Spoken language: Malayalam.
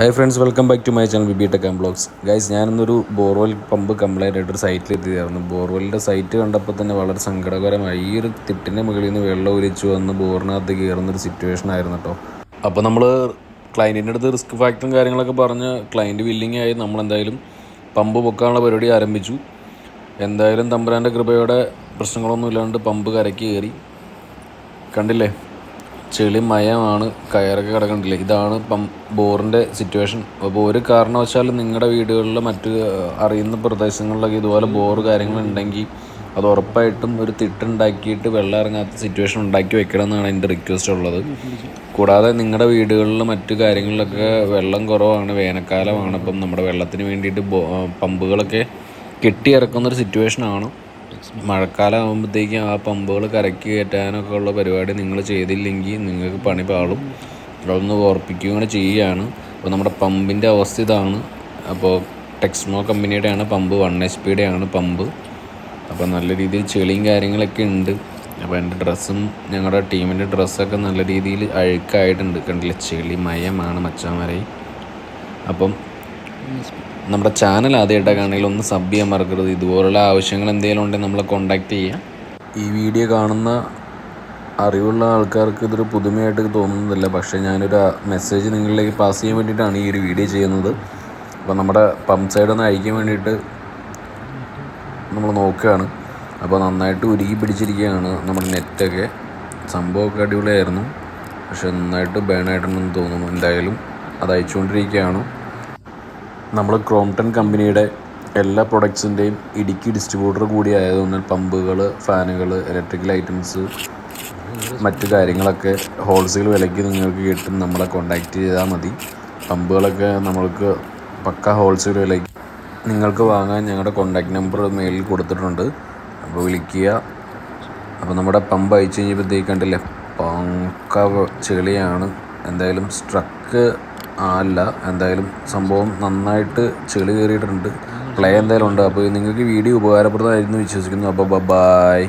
Hi friends welcome back to my channel B B tech blogs guys ഞാനിന്നൊരു borewell pump complaint ആയിട്ട് ഒരു സൈറ്റിൽ എത്തിയായിരുന്നു ബോർവെല്ലിന്റെ സൈറ്റ് കണ്ടപ്പോൾ തന്നെ വളരെ സങ്കടകരമായി. ഈ ഒരു തിട്ടിന്റെ മുകളിൽ നിന്ന് വെള്ളം ഒലിച്ചു വന്ന് ബോറിനകത്ത് കയറുന്നൊരു സിറ്റുവേഷൻ ആയിരുന്നു കേട്ടോ അപ്പോൾ നമ്മൾ ക്ലയന്റിന്റെ അടുത്ത് റിസ്ക് ഫാക്ടറും കാര്യങ്ങളൊക്കെ പറഞ്ഞ് ക്ലയന്റ് വില്ലിംഗ് ആയി നമ്മളെന്തായാലും പമ്പ് പൊക്കാനുള്ള പരിപാടി ആരംഭിച്ചു. എന്തായാലും തമ്പുരാന്റെ കൃപയോടെ പ്രശ്നങ്ങളൊന്നും ഇല്ലാണ്ട് പമ്പ് കരക്ക് കയറി. കണ്ടില്ലേ? ചെളി മയമാണ് കയറൊക്കെ കിടക്കണ്ടല്ലേ ഇതാണ് ഇപ്പം ബോറിന്റെ സിറ്റുവേഷൻ അപ്പോൾ ഒരു കാരണവശാലും നിങ്ങളുടെ വീടുകളിൽ മറ്റ് അറിയുന്ന പ്രദേശങ്ങളിലൊക്കെ ഇതുപോലെ ബോറ് കാര്യങ്ങളുണ്ടെങ്കിൽ അത് ഉറപ്പായിട്ടും ഒരു തിട്ടുണ്ടാക്കിയിട്ട് വെള്ളം ഇറങ്ങാത്ത സിറ്റുവേഷൻ ഉണ്ടാക്കി വെക്കണം എന്നാണ് എന്റെ റിക്വസ്റ്റ് ഉള്ളത്. കൂടാതെ നിങ്ങളുടെ വീടുകളിൽ മറ്റു കാര്യങ്ങളിലൊക്കെ വെള്ളം കുറവാണ് വേനൽക്കാലമാണ്. അപ്പം നമ്മുടെ വെള്ളത്തിന് വേണ്ടിയിട്ട് പമ്പുകളൊക്കെ കെട്ടിയിറക്കുന്നൊരു സിറ്റുവേഷനാണ് മഴക്കാലം ആകുമ്പോഴത്തേക്കും ആ പമ്പുകൾ കരയ്ക്ക് കയറ്റാനൊക്കെ ഉള്ള പരിപാടി നിങ്ങൾ ചെയ്തില്ലെങ്കിൽ നിങ്ങൾക്ക് പണി പാളും. അതൊന്ന് ഓർപ്പിക്കുകയും കൂടെ ചെയ്യുകയാണ്. അപ്പോൾ നമ്മുടെ പമ്പിന്റെ അവസ്ഥ ഇതാണ്. അപ്പോൾ ടെക്സ്മോ കമ്പനിയുടെയാണ് പമ്പ് വൺ എച്ച് പിയുടെയാണ് പമ്പ്. അപ്പോൾ നല്ല രീതിയിൽ ചെളിയും കാര്യങ്ങളൊക്കെ ഉണ്ട്. അപ്പോൾ എന്റെ ഡ്രസ്സും ഞങ്ങളുടെ ടീമിന്റെ ഡ്രസ്സൊക്കെ നല്ല രീതിയിൽ അഴുക്കായിട്ടുണ്ട്. കണ്ടില്ല? ചെളി മയമാണ് മച്ചാമാരെ. അപ്പം നമ്മുടെ ചാനൽ ആദ്യമായിട്ടൊക്കെയാണെങ്കിൽ ഒന്ന് സബ് ചെയ്യാൻ മറക്കരുത്. ഇതുപോലുള്ള ആവശ്യങ്ങൾ എന്തെങ്കിലും ഉണ്ടെങ്കിൽ നമ്മളെ കോൺടാക്റ്റ് ചെയ്യുക ഈ വീഡിയോ കാണുന്ന അറിവുള്ള ആൾക്കാർക്ക് ഇതൊരു പുതുമയായിട്ട് തോന്നുന്നില്ല പക്ഷേ ഞാനൊരു മെസ്സേജ് നിങ്ങളിലേക്ക് പാസ് ചെയ്യാൻ വേണ്ടിയിട്ടാണ് ഈ ഒരു വീഡിയോ ചെയ്യുന്നത്. അപ്പോൾ നമ്മുടെ പമ്പ് സൈഡ് ഒന്ന് അയക്കാൻ വേണ്ടിയിട്ട് നമ്മൾ നോക്കുകയാണ്. അപ്പോൾ നന്നായിട്ട് ഉരുകി പിടിച്ചിരിക്കുകയാണ് നമ്മുടെ നെറ്റൊക്കെ സംഭവമൊക്കെ അടിപൊളിയായിരുന്നു. പക്ഷെ നന്നായിട്ട് ബേൺ ആയിട്ടുണ്ടെന്ന് തോന്നുന്നു. എന്തായാലും അത് അയച്ചുകൊണ്ടിരിക്കുകയാണ്. നമ്മൾ ക്രോംടൺ കമ്പനിയുടെ എല്ലാ പ്രൊഡക്ട്സിന്റെയും ഇടുക്കി ഡിസ്ട്രിബ്യൂട്ടർ കൂടി ആയതുകൊണ്ട് പമ്പുകൾ ഫാനുകൾ ഇലക്ട്രിക്കൽ ഐറ്റംസ് മറ്റു കാര്യങ്ങളൊക്കെ ഹോൾസെയിൽ വിലയ്ക്ക് നിങ്ങൾക്ക് കിട്ടും. നമ്മളെ കോൺടാക്റ്റ് ചെയ്താൽ മതി. പമ്പുകളൊക്കെ നമ്മൾക്ക് പക്ക ഹോൾസെയിൽ വിലയ്ക്ക് നിങ്ങൾക്ക് വാങ്ങാൻ ഞങ്ങളുടെ കോൺടാക്റ്റ് നമ്പർ മെയിലിൽ കൊടുത്തിട്ടുണ്ട്. അപ്പോൾ വിളിക്കുക. അപ്പോൾ നമ്മുടെ പമ്പ് അയച്ചു കഴിഞ്ഞപ്പോഴത്തേക്ക് കണ്ടില്ലേ? ചെളിയാണ്. എന്തായാലും സ്ട്രക്ക് അല്ല. എന്തായാലും സംഭവം നന്നായിട്ട് ചെളി കയറിയിട്ടുണ്ട്. പ്ലേ എന്തായാലും ഉണ്ട്. അപ്പോൾ നിങ്ങൾക്ക് വീഡിയോ ഉപകാരപ്രദമായിരുന്നു വിശ്വസിക്കുന്നു. അപ്പോൾ ബൈ